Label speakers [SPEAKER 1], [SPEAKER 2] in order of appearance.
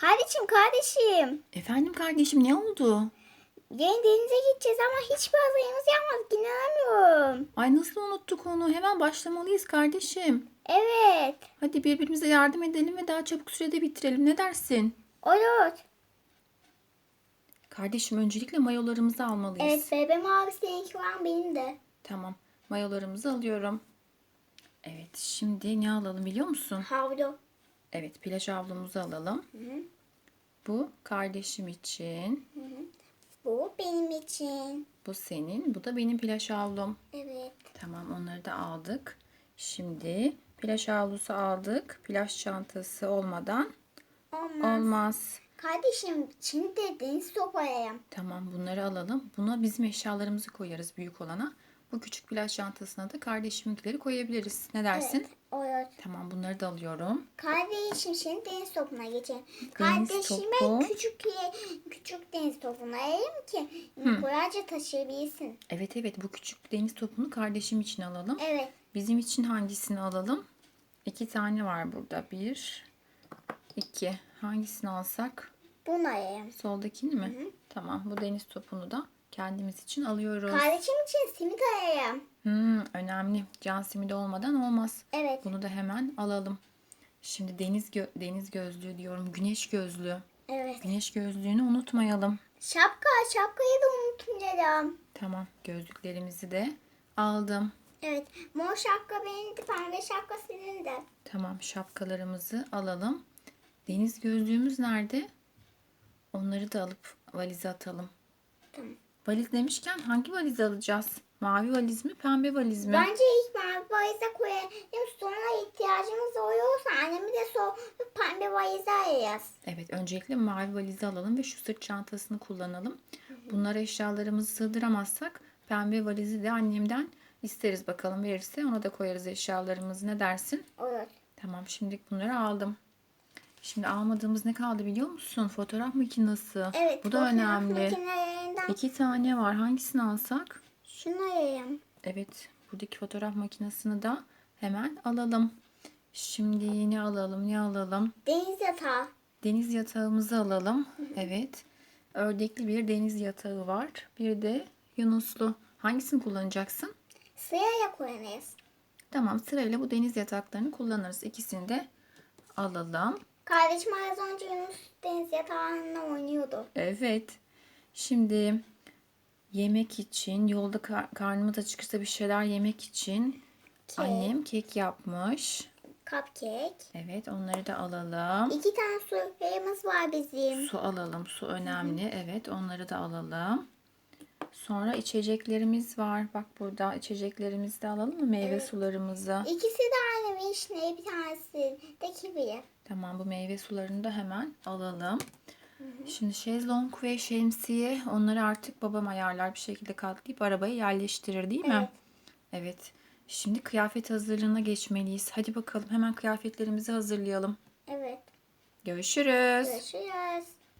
[SPEAKER 1] Kardeşim kardeşim.
[SPEAKER 2] Efendim kardeşim ne oldu?
[SPEAKER 1] Yeni denize gideceğiz ama hiçbir hazırlığımız yapmadık. İnanamıyorum.
[SPEAKER 2] Ay nasıl unuttuk onu? Hemen başlamalıyız kardeşim.
[SPEAKER 1] Evet.
[SPEAKER 2] Hadi birbirimize yardım edelim ve daha çabuk sürede bitirelim. Ne dersin?
[SPEAKER 1] Olur.
[SPEAKER 2] Kardeşim öncelikle mayolarımızı almalıyız.
[SPEAKER 1] Evet bebe mavi seninki var benim de.
[SPEAKER 2] Tamam. Mayolarımızı alıyorum. Evet şimdi ne alalım biliyor musun?
[SPEAKER 1] Havlu.
[SPEAKER 2] Evet plaj havlumuzu alalım.
[SPEAKER 1] hı.
[SPEAKER 2] Bu kardeşim için.
[SPEAKER 1] Bu benim için.
[SPEAKER 2] Bu senin. Bu da benim plaj havlum.
[SPEAKER 1] Evet.
[SPEAKER 2] Tamam onları da aldık. Şimdi plaj havlusu aldık. Plaj çantası olmadan
[SPEAKER 1] Olmaz.
[SPEAKER 2] olmaz.
[SPEAKER 1] Kardeşim şimdi de deniz toplayayım.
[SPEAKER 2] Tamam bunları alalım. Buna bizim eşyalarımızı koyarız büyük olana. Bu küçük plaj çantasına da kardeşiminkileri koyabiliriz. Ne dersin?
[SPEAKER 1] Evet. Olur.
[SPEAKER 2] Tamam bunları da alıyorum.
[SPEAKER 1] Kardeşim şimdi deniz topuna geçelim.
[SPEAKER 2] Deniz
[SPEAKER 1] Kardeşime
[SPEAKER 2] topu.
[SPEAKER 1] küçük küçük deniz topunu ayırayım ki kolayca taşıyabilsin.
[SPEAKER 2] Evet evet bu küçük deniz topunu kardeşim için alalım.
[SPEAKER 1] Evet.
[SPEAKER 2] Bizim için hangisini alalım? İki tane var burada. Bir, iki. Hangisini alsak?
[SPEAKER 1] Bunu ayırayım.
[SPEAKER 2] Soldakini mi? Tamam bu deniz topunu da kendimiz için alıyoruz.
[SPEAKER 1] Kardeşim için simit ayırayım.
[SPEAKER 2] Hmm, önemli. Can simidi olmadan olmaz.
[SPEAKER 1] Evet.
[SPEAKER 2] Bunu da hemen alalım. Şimdi deniz gö- deniz gözlüğü diyorum. Güneş gözlüğü.
[SPEAKER 1] Evet.
[SPEAKER 2] Güneş gözlüğünü unutmayalım.
[SPEAKER 1] Şapka. Şapkayı da unutmayacağım.
[SPEAKER 2] Tamam. Gözlüklerimizi de aldım.
[SPEAKER 1] Evet. Mor şapka benim de pembe şapka senin de.
[SPEAKER 2] Tamam. Şapkalarımızı alalım. Deniz gözlüğümüz nerede? Onları da alıp valize atalım.
[SPEAKER 1] Tamam.
[SPEAKER 2] Valiz demişken hangi valizi alacağız? Mavi valiz mi, pembe valiz mi?
[SPEAKER 1] Bence ilk mavi valize koyalım. Sonra ihtiyacımız oluyorsa annemi de sonra pembe valize ayıracağız.
[SPEAKER 2] Evet, öncelikle mavi valizi alalım ve şu sırt çantasını kullanalım. Bunlara eşyalarımızı sığdıramazsak pembe valizi de annemden isteriz bakalım verirse ona da koyarız eşyalarımızı. Ne dersin?
[SPEAKER 1] Olur.
[SPEAKER 2] Tamam, şimdi bunları aldım. Şimdi almadığımız ne kaldı biliyor musun? Fotoğraf makinesi.
[SPEAKER 1] Evet.
[SPEAKER 2] Bu da önemli.
[SPEAKER 1] makinelerinden
[SPEAKER 2] İki tane var. Hangisini alsak?
[SPEAKER 1] şunu ayırayım.
[SPEAKER 2] Evet, buradaki fotoğraf makinesini de hemen alalım. Şimdi ne alalım, ne alalım?
[SPEAKER 1] Deniz yatağı.
[SPEAKER 2] Deniz yatağımızı alalım. Evet. Ördekli bir deniz yatağı var. Bir de yunuslu. Hangisini kullanacaksın?
[SPEAKER 1] Sıraya koyarız.
[SPEAKER 2] Tamam sırayla bu deniz yataklarını kullanırız. İkisini de alalım.
[SPEAKER 1] Kardeşim az önce Yunus deniz yatağında oynuyordu.
[SPEAKER 2] Evet. Şimdi yemek için yolda kar- karnımız acıkırsa bir şeyler yemek için
[SPEAKER 1] Kek.
[SPEAKER 2] annem kek yapmış.
[SPEAKER 1] Cupcake.
[SPEAKER 2] Evet onları da alalım.
[SPEAKER 1] İki tane suyumuz var bizim.
[SPEAKER 2] Su alalım. Su önemli. Evet onları da alalım. Sonra içeceklerimiz var. Bak burada içeceklerimizi de alalım mı? Meyve sularımızı.
[SPEAKER 1] İkisi de aynı vişne, bir tanesi de kivi.
[SPEAKER 2] Tamam bu meyve sularını da hemen alalım. Şimdi şezlong ve şemsiye onları artık babam ayarlar bir şekilde katlayıp arabaya yerleştirir değil mi? Evet. Şimdi kıyafet hazırlığına geçmeliyiz. Hadi bakalım hemen kıyafetlerimizi hazırlayalım.
[SPEAKER 1] Evet.
[SPEAKER 2] Görüşürüz.
[SPEAKER 1] Görüşürüz.